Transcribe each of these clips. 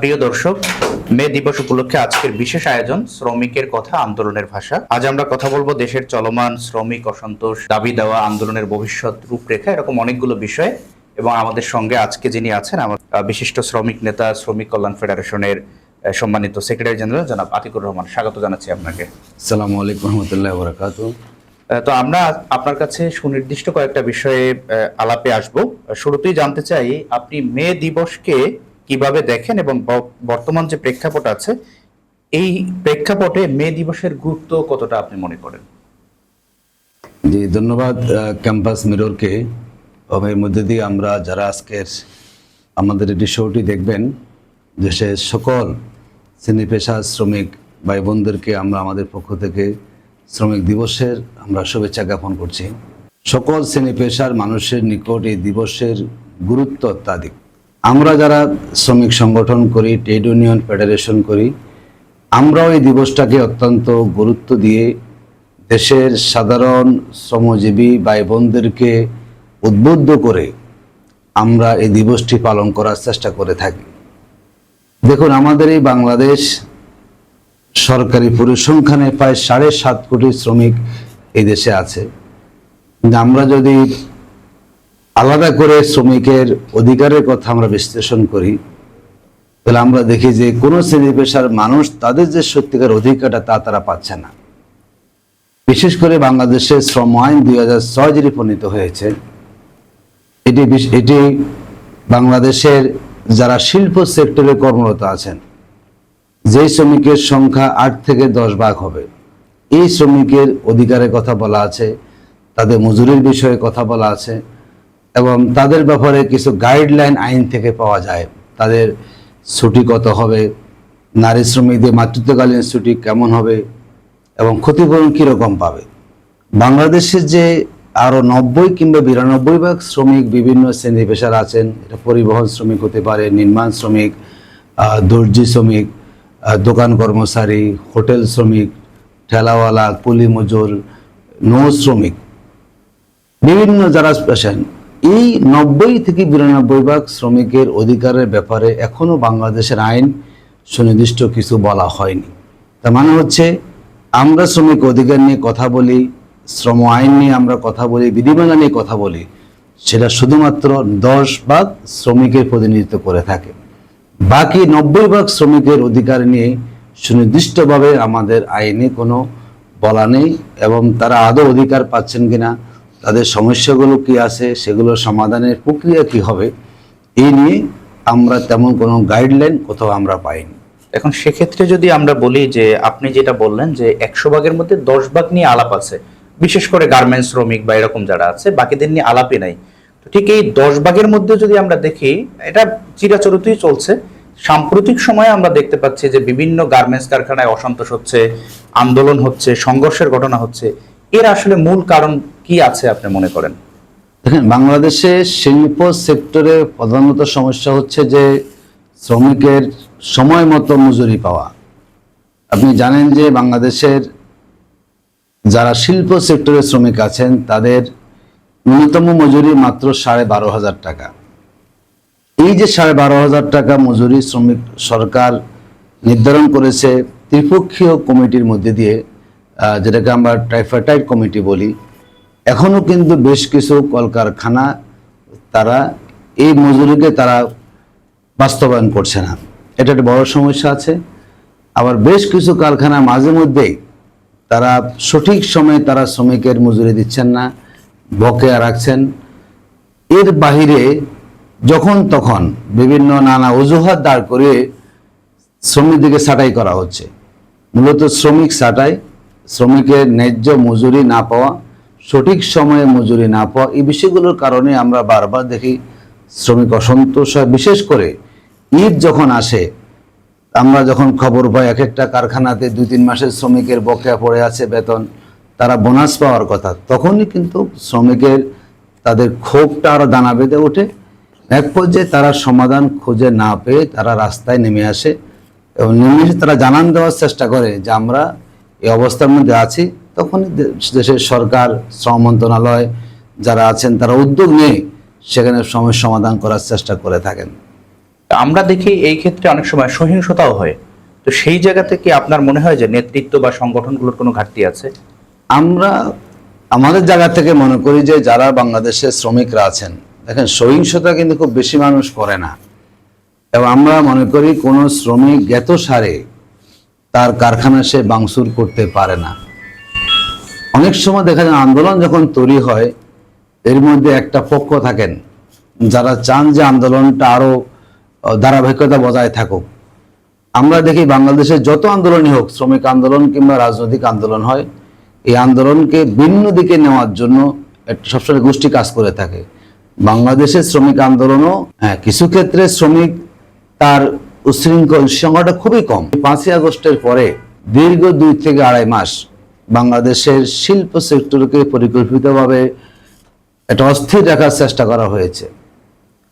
প্রিয় দর্শক মে দিবস উপলক্ষে আজকের বিশেষ আয়োজন শ্রমিকের কথা আন্দোলনের ভাষা। আজ আমরা কথা বলব দেশের চলমান শ্রমিক অসন্তোষ দাবি দেওয়া আন্দোলনের ভবিষ্যৎ রূপরেখা এরকম অনেকগুলো বিষয়। এবং আমাদের সঙ্গে আজকে যিনি আছেন আমার বিশিষ্ট শ্রমিক নেতা শ্রমিক কল্যাণ ফেডারেশনের সম্মানিত সেক্রেটারি জেনারেল জনাব আতিকুর রহমান। স্বাগত জানাচ্ছি আপনাকে। সালামু আলাইকুম রহমতুল্লাহ বরাকাত তো আমরা আপনার কাছে সুনির্দিষ্ট কয়েকটা বিষয়ে আলাপে আসব। শুরুতেই জানতে চাই আপনি মে দিবসকে কীভাবে দেখেন এবং বর্তমান যে প্রেক্ষাপট আছে, এই প্রেক্ষাপটে মে দিবসের গুরুত্ব কতটা আপনি মনে করেন? জি, ধন্যবাদ ক্যাম্পাস মিররকে। এর মধ্যে দিয়ে আমরা যারা আজকের আমাদের এটি শোটি দেখবেন দেশের সকল শ্রেণি পেশা শ্রমিক ভাই বোনদেরকে আমরা আমাদের পক্ষ থেকে শ্রমিক দিবসের আমরা শুভেচ্ছা জ্ঞাপন করছি। সকল শ্রেণি পেশার মানুষের নিকট এই দিবসের গুরুত্ব অত্যাধিক। আমরা যারা শ্রমিক সংগঠন করি, ট্রেড ইউনিয়ন ফেডারেশন করি, আমরাও এই দিবসটাকে অত্যন্ত গুরুত্ব দিয়ে দেশের সাধারণ শ্রমজীবী ভাই বোনদেরকে উদ্বুদ্ধ করে আমরা এই দিবসটি পালন করার চেষ্টা করে থাকি। দেখুন, আমাদের এই বাংলাদেশ সরকারি পরিসংখ্যানে প্রায় সাড়ে সাত কোটি শ্রমিক এই দেশে আছে। আমরা যদি আলাদা করে শ্রমিকের অধিকারের কথা আমরা বিশ্লেষণ করি, তাহলে আমরা দেখি যে কোনো শ্রেণি পেশার মানুষ তাদের যে সত্যিকার অধিকারটা তা তারা পাচ্ছে না। বিশেষ করে বাংলাদেশের শ্রম আইন দুই হাজার ছয় যেটি প্রণীত হয়েছে, এটি এটি বাংলাদেশের যারা শিল্প সেক্টরে কর্মরত আছেন যে শ্রমিকের সংখ্যা আট থেকে দশ ভাগ হবে, এই শ্রমিকের অধিকারের কথা বলা আছে, তাদের মজুরির বিষয়ে কথা বলা আছে এবং তাদের ব্যাপারে কিছু গাইডলাইন আইন থেকে পাওয়া যায়। তাদের ছুটি কত হবে? নারী শ্রমিকদের মাতৃত্বকালীন ছুটি কেমন হবে? এবং ক্ষতিপূরণ কীরকম পাবে? বাংলাদেশের যে আরও নব্বই কিংবা বিরানব্বই ভাগ শ্রমিক বিভিন্ন শ্রেণি পেশার আছেন, এটা পরিবহন শ্রমিক হতে পারে, নির্মাণ শ্রমিক দর্জি শ্রমিক দোকান কর্মচারী, হোটেল শ্রমিক, ঠেলাওয়ালা কুলি মজুর নৌ শ্রমিক। বিভিন্ন যারা পেশেন এই নব্বই থেকে বিরানব্বই ভাগ শ্রমিকের অধিকারের ব্যাপারে এখনও বাংলাদেশের আইন সুনির্দিষ্ট কিছু বলা হয়নি। তার মানে হচ্ছে, আমরা শ্রমিক অধিকার নিয়ে কথা বলি, শ্রম আইন নিয়ে আমরা কথা বলি, বিধিমালা নিয়ে কথা বলি, সেটা শুধুমাত্র দশ ভাগ শ্রমিকের প্রতিনিধিত্ব করে থাকে। বাকি নব্বই ভাগ শ্রমিকের অধিকার নিয়ে সুনির্দিষ্টভাবে আমাদের আইনে কোনো বলা নেই এবং তারা আদৌ অধিকার পাচ্ছেন কিনা তাদের সমস্যাগুলো কি আছে, সেগুলোর সমাধানের প্রক্রিয়া কি হবে এই নিয়ে আমরা তেমন কোনো গাইডলাইন কোথাও আমরা পাইনি। এখন সেক্ষেত্রে যদি আমরা বলি যে, আপনি যেটা বললেন যে, একশো ভাগের মধ্যে দশ ভাগ নিয়ে আলাপ আছে, বিশেষ করে গার্মেন্টস শ্রমিক বা এরকম যারা আছে, বাকিদের নিয়ে আলাপই নাই। তো ঠিক এই দশ ভাগের মধ্যে যদি আমরা দেখি, এটা চিরাচরিতই চলছে। সাম্প্রতিক সময়ে আমরা দেখতে পাচ্ছি যে, বিভিন্ন গার্মেন্টস কারখানায় অসন্তোষ হচ্ছে, আন্দোলন হচ্ছে, সংঘর্ষের ঘটনা হচ্ছে। এর আসলে মূল কারণ কি আছে আপনি মনে করেন? দেখেন, বাংলাদেশে শিল্প সেক্টরে প্রধানত সমস্যা হচ্ছে যে শ্রমিকের সময় মতো মজুরি পাওয়া। আপনি জানেন যে বাংলাদেশের যারা শিল্প সেক্টরে শ্রমিক আছেন, তাদের ন্যূনতম মজুরি মাত্র সাড়ে বারো হাজার টাকা। এই যে সাড়ে বারো হাজার টাকা মজুরি শ্রমিক সরকার নির্ধারণ করেছে ত্রিপক্ষীয় কমিটির মধ্যে দিয়ে যেটাকে আমরা ট্রাইফাটাইট কমিটি বলি এখনও কিন্তু বেশ কিছু কলকারখানা তারা এই মজুরিকে তারা বাস্তবায়ন করছে না। এটা একটা বড় সমস্যা আছে। আবার বেশ কিছু কারখানা মাঝে মধ্যেই তারা সঠিক সময়ে তারা শ্রমিকের মজুরি দিচ্ছেন না, বকেয়া রাখছেন। এর বাহিরে যখন তখন বিভিন্ন নানা অজুহাত দাঁড় করে শ্রমিকদেরকে ছাঁটাই করা হচ্ছে। মূলত শ্রমিক ছাঁটাই, শ্রমিকের ন্যায্য মজুরি না পাওয়া সঠিক সময়ে মজুরি না পাওয়া এই বিষয়গুলোর কারণে আমরা বারবার দেখি শ্রমিক অসন্তোষ হয় বিশেষ করে ঈদ যখন আসে, আমরা যখন খবর পাই এক একটা কারখানাতে দুই তিন মাসের শ্রমিকের বকেয়া পড়ে আছে বেতন, তারা বোনাস পাওয়ার কথা, তখনই কিন্তু শ্রমিকের তাদের ক্ষোভটা আরও দানা বেঁধে ওঠে। এক পর্যায়ে তারা সমাধান খুঁজে না পেয়ে তারা রাস্তায় নেমে আসে এবং নেমে এসে তারা জানান দেওয়ার চেষ্টা করে যে আমরা এই অবস্থার মধ্যে আছি। তখনই দেশের সরকার শ্রম মন্ত্রণালয় যারা আছেন তারা উদ্যোগ নিয়ে সেখানে সমস্যা সমাধান করার চেষ্টা করে থাকেন। আমরা দেখি এই ক্ষেত্রে অনেক সময় সহিংসতাও হয়। তো সেই জায়গা থেকে আপনার মনে হয় যে নেতৃত্ব বা সংগঠনগুলোর কোনো ঘাটতি আছে? আমরা আমাদের জায়গা থেকে মনে করি যে যারা বাংলাদেশের শ্রমিকরা আছেন দেখেন সহিংসতা কিন্তু খুব বেশি মানুষ করে না। এবং আমরা মনে করি কোনো শ্রমিক জ্ঞাত সারে তার কারখানা সে বাংসুর করতে পারে না। অনেক সময় দেখা যায় আন্দোলন যখন তৈরি হয় এর মধ্যে একটা পক্ষ থাকেন যারা চান যে আন্দোলনটা আরও আহ, ধারাবাহিকতা বজায় থাকুক। আমরা দেখি বাংলাদেশের যত আন্দোলনই হোক শ্রমিক আন্দোলন কিংবা রাজনৈতিক আন্দোলন হয় এই আন্দোলনকে ভিন্ন দিকে নেওয়ার জন্য একটা সবসময় গোষ্ঠী কাজ করে থাকে। বাংলাদেশের শ্রমিক আন্দোলনও হ্যাঁ কিছু ক্ষেত্রে শ্রমিক তার উশৃঙ্খল সংখ্যাটা খুবই কম। পাঁচই আগস্টের পরে দীর্ঘ দুই থেকে আড়াই মাস বাংলাদেশের শিল্প সেক্টরকে পরিকল্পিতভাবে একটা অস্থির রাখার চেষ্টা করা হয়েছে।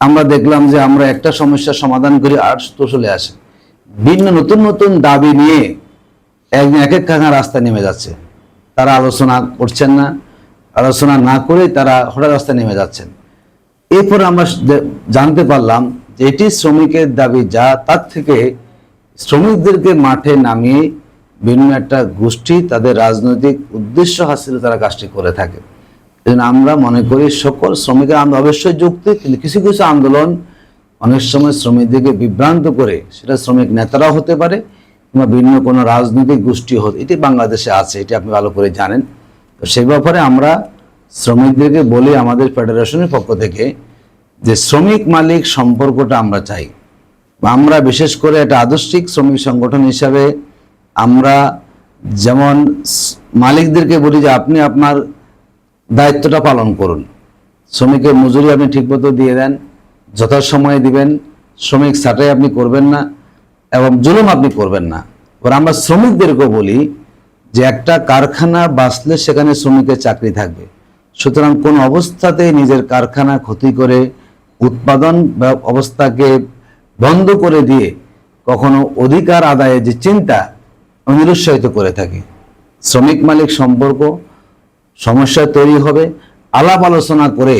আমরা দেখলাম যে আমরা একটা সমস্যার সমাধান করি আর তো চলে আসে। ভিন্ন নতুন নতুন দাবি নিয়ে একদিন এক এক খানা রাস্তা নেমে যাচ্ছে। তারা আলোচনা করছেন না। আলোচনা না করে তারা হঠাৎ রাস্তায় নেমে যাচ্ছেন। এরপর আমরা জানতে পারলাম যে এটি শ্রমিকের দাবি, যা তার থেকে শ্রমিকদেরকে মাঠে নামিয়ে ভিন্ন একটা গোষ্ঠী তাদের রাজনৈতিক উদ্দেশ্য হাসিলে তারা কাজটি করে থাকে। আমরা মনে করি সকল শ্রমিকের আন্দোলন, অবশ্যই যুক্তি, কিন্তু কিছু কিছু আন্দোলন অনেক সময় শ্রমিকদেরকে বিভ্রান্ত করে, সেটা শ্রমিক নেতারাও হতে পারে কিংবা ভিন্ন কোনো রাজনৈতিক গোষ্ঠী হতে, এটি বাংলাদেশে আছে, এটি আপনি ভালো করে জানেন। তো সেই ব্যাপারে আমরা শ্রমিকদেরকে বলি আমাদের ফেডারেশনের পক্ষ থেকে যে শ্রমিক মালিক সম্পর্কটা আমরা চাই। আমরা বিশেষ করে একটা আদর্শিক শ্রমিক সংগঠন হিসাবে আমরা যেমন মালিকদেরকে বলি যে আপনি আপনার দায়িত্বটা পালন করুন। শ্রমিকের মজুরি আপনি ঠিকমতো দিয়ে দেন, যথাসময়ে দিবেন, শ্রমিক ছাঁটাই আপনি করবেন না এবং জুলুম আপনি করবেন না। এবার আমরা শ্রমিকদেরকেও বলি যে একটা কারখানা বাঁচলে সেখানে শ্রমিকের চাকরি থাকবে। সুতরাং কোন অবস্থাতে নিজের কারখানা ক্ষতি করে উৎপাদন অবস্থাকে বন্ধ করে দিয়ে কখনো অধিকার আদায়ের যে চিন্তা আমি নিরুৎসাহিত করে থাকি। শ্রমিক মালিক সম্পর্ক সমস্যা তৈরি হবে আলাপ আলোচনা করে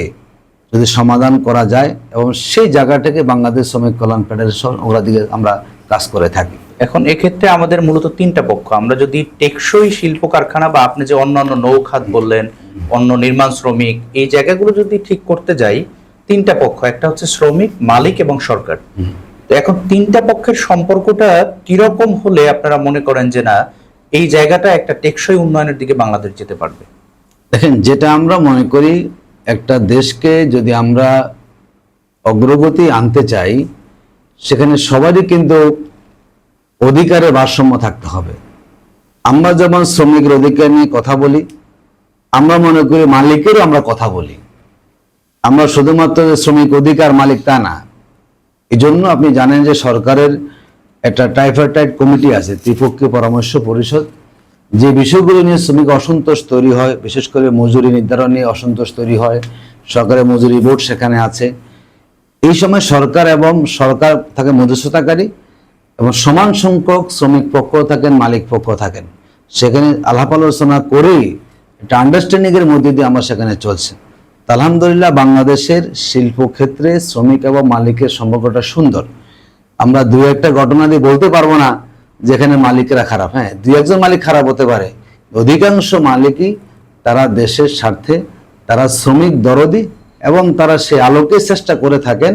যদি সমাধান করা যায় এবং সেই জায়গাটাকে বাংলাদেশ শ্রমিক কল্যাণ ফেডারেশন ওরা দিকে আমরা কাজ করে থাকি। এখন এক্ষেত্রে আমাদের মূলত তিনটা পক্ষ। আমরা যদি টেকসই শিল্প কারখানা বা আপনি যে অন্যান্য নৌখাত বললেন অন্য নির্মাণ শ্রমিক এই জায়গাগুলো যদি ঠিক করতে যাই তিনটা পক্ষ একটা হচ্ছে শ্রমিক মালিক এবং সরকার। এখন তিনটা পক্ষের সম্পর্কটা কীরকম হলে আপনারা মনে করেন যে না, এই জায়গাটা একটা টেকসই উন্নয়নের দিকে বাংলাদেশ যেতে পারবে? দেখেন, যেটা আমরা মনে করি, একটা দেশকে যদি আমরা অগ্রগতি আনতে চাই, সেখানে সবারই কিন্তু অধিকারের ভারসাম্য থাকতে হবে। আমরা যেমন শ্রমিকের অধিকার নিয়ে কথা বলি, আমরা মনে করি মালিকেরও আমরা কথা বলি। আমরা শুধুমাত্র শ্রমিক অধিকার মালিক তা না এই জন্য আপনি জানেন যে সরকারের একটা টাইফাইটাইড কমিটি আছে, ত্রিপক্ষীয় পরামর্শ পরিষদ। যে বিষয়গুলো নিয়ে শ্রমিক অসন্তোষ তৈরি হয়, বিশেষ করে মজুরি নির্ধারণ নিয়ে অসন্তোষ তৈরি হয়, সরকারের মজুরি বোর্ড সেখানে আছে। এই সময় সরকার এবং সরকার থাকে মধ্যস্থতাকারী এবং সমান সংখ্যক শ্রমিক পক্ষ থাকেন, মালিক পক্ষ থাকেন। সেখানে আলাপ আলোচনা করেই একটা আন্ডারস্ট্যান্ডিংয়ের মধ্যে দিয়ে আমরা সেখানে চলছে। আলহামদুলিল্লাহ বাংলাদেশের শিল্প ক্ষেত্রে শ্রমিক এবং মালিকের সম্পর্কটা সুন্দর। আমরা দু একটা ঘটনা দিয়ে বলতে পারব না যেখানে মালিকেরা খারাপ। হ্যাঁ দু একজন মালিক খারাপ হতে পারে। অধিকাংশ মালিকই তারা দেশের স্বার্থে, তারা শ্রমিক দরদি এবং তারা সে আলোকে চেষ্টা করে থাকেন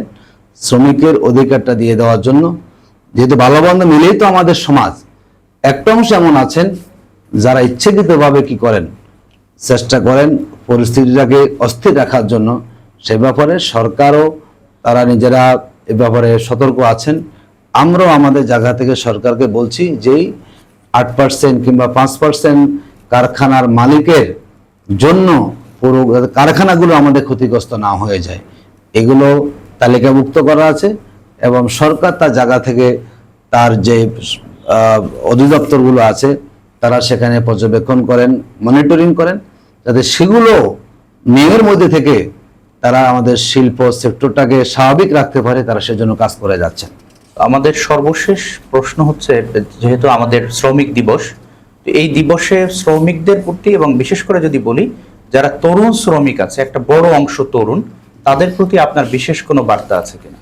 শ্রমিকের অধিকারটা দিয়ে দেওয়ার জন্য। যেহেতু ভালো মন্দ মিলেই তো আমাদের সমাজ, একটা অংশ এমন আছেন যারা ইচ্ছাকৃতভাবে কি করেন? চেষ্টা করেন পরিস্থিতিটাকে অস্থির রাখার জন্য। সে ব্যাপারে সরকারও তারা নিজেরা এ ব্যাপারে সতর্ক আছেন। আমরাও আমাদের জায়গা থেকে সরকারকে বলছি যেই আট পার্সেন্ট কিংবা পাঁচ পার্সেন্ট কারখানার মালিকের জন্য পুরো কারখানাগুলো আমাদের ক্ষতিগ্রস্ত না হয়ে যায়। এগুলো তালিকাভুক্ত করা আছে এবং সরকার তার জায়গা থেকে তার যে অধিদপ্তরগুলো আছে তারা সেখানে পর্যবেক্ষণ করেন মনিটরিং করেন যাতে সেগুলো নিয়মের মধ্যে থেকে তারা আমাদের শিল্প সেক্টরটাকে স্বাভাবিক রাখতে পারে তারা সেজন্য কাজ করে যাচ্ছেন। আমাদের সর্বশেষ প্রশ্ন হচ্ছে যেহেতু আমাদের শ্রমিক দিবস তো এই দিবসে শ্রমিকদের প্রতি এবং বিশেষ করে যদি বলি যারা তরুণ শ্রমিক আছে একটা বড় অংশ তরুণ তাদের প্রতি আপনার বিশেষ কোনো বার্তা আছে কিনা?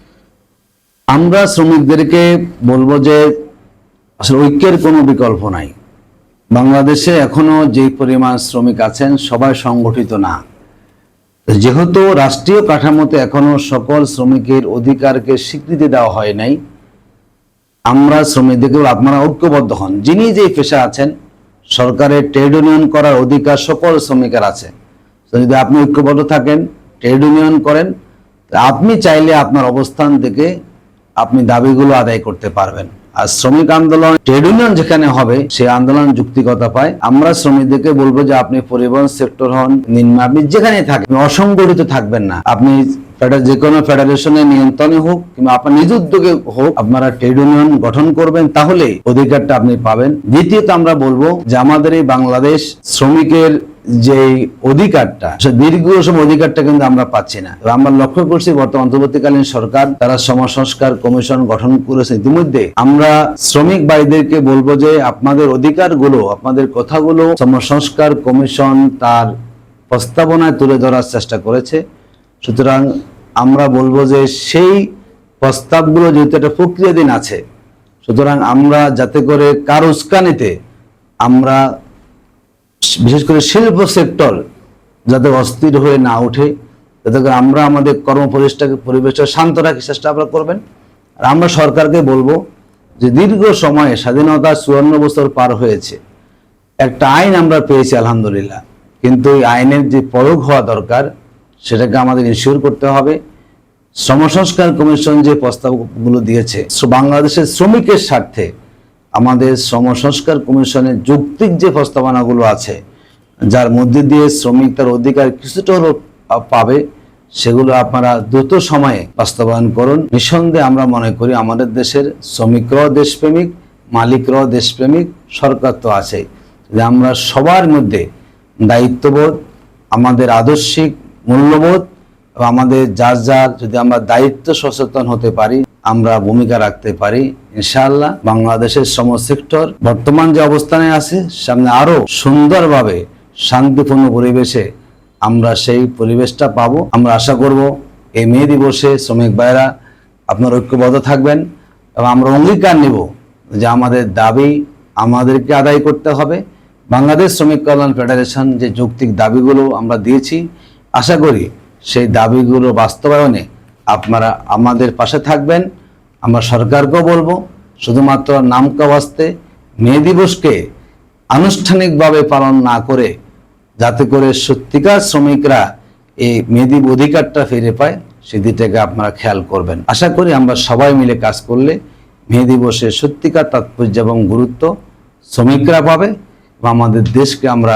আমরা শ্রমিকদেরকে বলব যে আসলে ঐক্যের কোনো বিকল্প নাই। বাংলাদেশে এখনও যে পরিমাণ শ্রমিক আছেন, সবাই সংগঠিত না। যেহেতু রাষ্ট্রীয় কাঠামোতে এখনও সকল শ্রমিকের অধিকারকে স্বীকৃতি দেওয়া হয় নাই, আমরা শ্রমিকদেরকে আপনারা ঐক্যবদ্ধ হন। যিনি যে পেশা আছেন, সরকারের ট্রেড ইউনিয়ন করার অধিকার সকল শ্রমিকের আছে। যদি আপনি ঐক্যবদ্ধ থাকেন, ট্রেড ইউনিয়ন করেন আপনি চাইলে আপনার অবস্থান থেকে আপনি দাবিগুলো আদায় করতে পারবেন। আর শ্রমিক আন্দোলন, ট্রেড ইউনিয়ন যেখানে হবে সেই আন্দোলন যুক্তিকতা পায়। আমরা শ্রমিকদেরকে বলব যে আপনি পরিবহন সেক্টর হন, নিম্ন আপনি যেখানে থাকেন অসংগঠিত থাকবেন না। আপনি যে কোনো ফেডারেশনের নিয়ন্ত্রণে হোক কিংবা আপনার নিজ উদ্যোগে হোক আপনারা ট্রেড ইউনিয়ন গঠন করবেন, তাহলে অধিকারটা আপনি পাবেন। দ্বিতীয়ত আমরা বলব যে আমাদের এই বাংলাদেশ শ্রমিকের যে অধিকারটা দীর্ঘ সময় অধিকারটা কিন্তু আমরা পাচ্ছি না। আমরা লক্ষ্য করছি বর্তমান অন্তর্বর্তীকালীন সরকার, তারা সমাজ সংস্কার কমিশন গঠন করেছে। ইতিমধ্যে আমরা শ্রমিক ভাইদেরকে বলব যে আপনাদের অধিকারগুলো, আপনাদের কথাগুলো সমাজ সংস্কার কমিশন তার প্রস্তাবনায় তুলে ধরার চেষ্টা করেছে। সুতরাং আমরা বলব যে সেই প্রস্তাবগুলো যেহেতু একটা প্রক্রিয়াধীন আছে, সুতরাং আমরা যাতে করে কার উস্কানিতে আমরা বিশেষ করে শিল্প সেক্টর যাতে অস্থির হয়ে না ওঠে, যাতে করে আমরা আমাদের কর্মপরিবেশটাকে পরিবেশটা শান্ত রাখার চেষ্টা আপনারা করবেন। আর আমরা সরকারকে বলব যে দীর্ঘ সময়ে স্বাধীনতা চুয়ান্ন বছর পার হয়েছে, একটা আইন আমরা পেয়েছি, আলহামদুলিল্লাহ। কিন্তু এই আইনের যে প্রয়োগ হওয়া দরকার সেটাকে আমাদের ইনশিওর করতে হবে। শ্রম সংস্কার কমিশন যে প্রস্তাবগুলো দিয়েছে বাংলাদেশের শ্রমিকের স্বার্থে আমাদের শ্রম সংস্কার কমিশনের যৌক্তিক যে প্রস্তাবনাগুলো আছে, যার মধ্যে দিয়ে শ্রমিক তার অধিকার কিছুটা হলেও পাবে, সেগুলো আপনারা দ্রুত সময়ে বাস্তবায়ন করুন। নিঃসন্দেহে আমরা মনে করি আমাদের দেশের শ্রমিকরাও দেশপ্রেমিক, মালিকরাও দেশপ্রেমিক, সরকার তো আছে যে আমরা সবার মধ্যে দায়িত্ববোধ, আমাদের আদর্শিক মূল্যবোধ আমাদের যার যার যদি আমরা দায়িত্ব সচেতন হতে পারি, আমরা ভূমিকা রাখতে পারি, ইনশাআল্লাহ বাংলাদেশের শ্রম সেক্টর বর্তমান যে অবস্থানে আছে, সামনে আরও সুন্দরভাবে শান্তিপূর্ণ পরিবেশে আমরা সেই পরিবেশটা পাবো। আমরা আশা করব এই মে দিবসে শ্রমিক ভাইরা আপনার ঐক্যবদ্ধ থাকবেন এবং আমরা অঙ্গীকার নেব যে আমাদের দাবি আমাদেরকে আদায় করতে হবে। বাংলাদেশ শ্রমিক কল্যাণ ফেডারেশন যে যৌক্তিক দাবিগুলো আমরা দিয়েছি আশা করি সেই দাবিগুলো বাস্তবায়নে আপনারা আমাদের পাশে থাকবেন। আমরা সরকারকেও বলব, শুধুমাত্র নামকা বাস্তে মে দিবসকে আনুষ্ঠানিকভাবে পালন না করে, যাতে করে সত্যিকার শ্রমিকরা এই মেয়েদিব অধিকারটা ফিরে পায় সেদিকটাকে আপনারা খেয়াল করবেন। আশা করি আমরা সবাই মিলে কাজ করলে মে দিবসের সত্যিকার তাৎপর্য এবং গুরুত্ব শ্রমিকরা পাবে এবং আমাদের দেশকে আমরা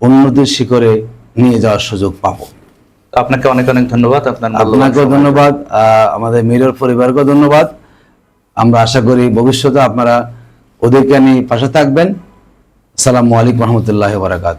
উন্নতির শিখরে নিয়ে যাওয়ার সুযোগ পাবো। আপনাকে অনেক অনেক ধন্যবাদ আপনার আপনাকেও ধন্যবাদ আহ, আমাদের মিরর পরিবারকেও ধন্যবাদ। আমরা আশা করি ভবিষ্যতে আপনারা ওদেরকে নিয়ে পাশে থাকবেন। আসসালামু আলাইকুম রহমতুল্লাহ বারাকাত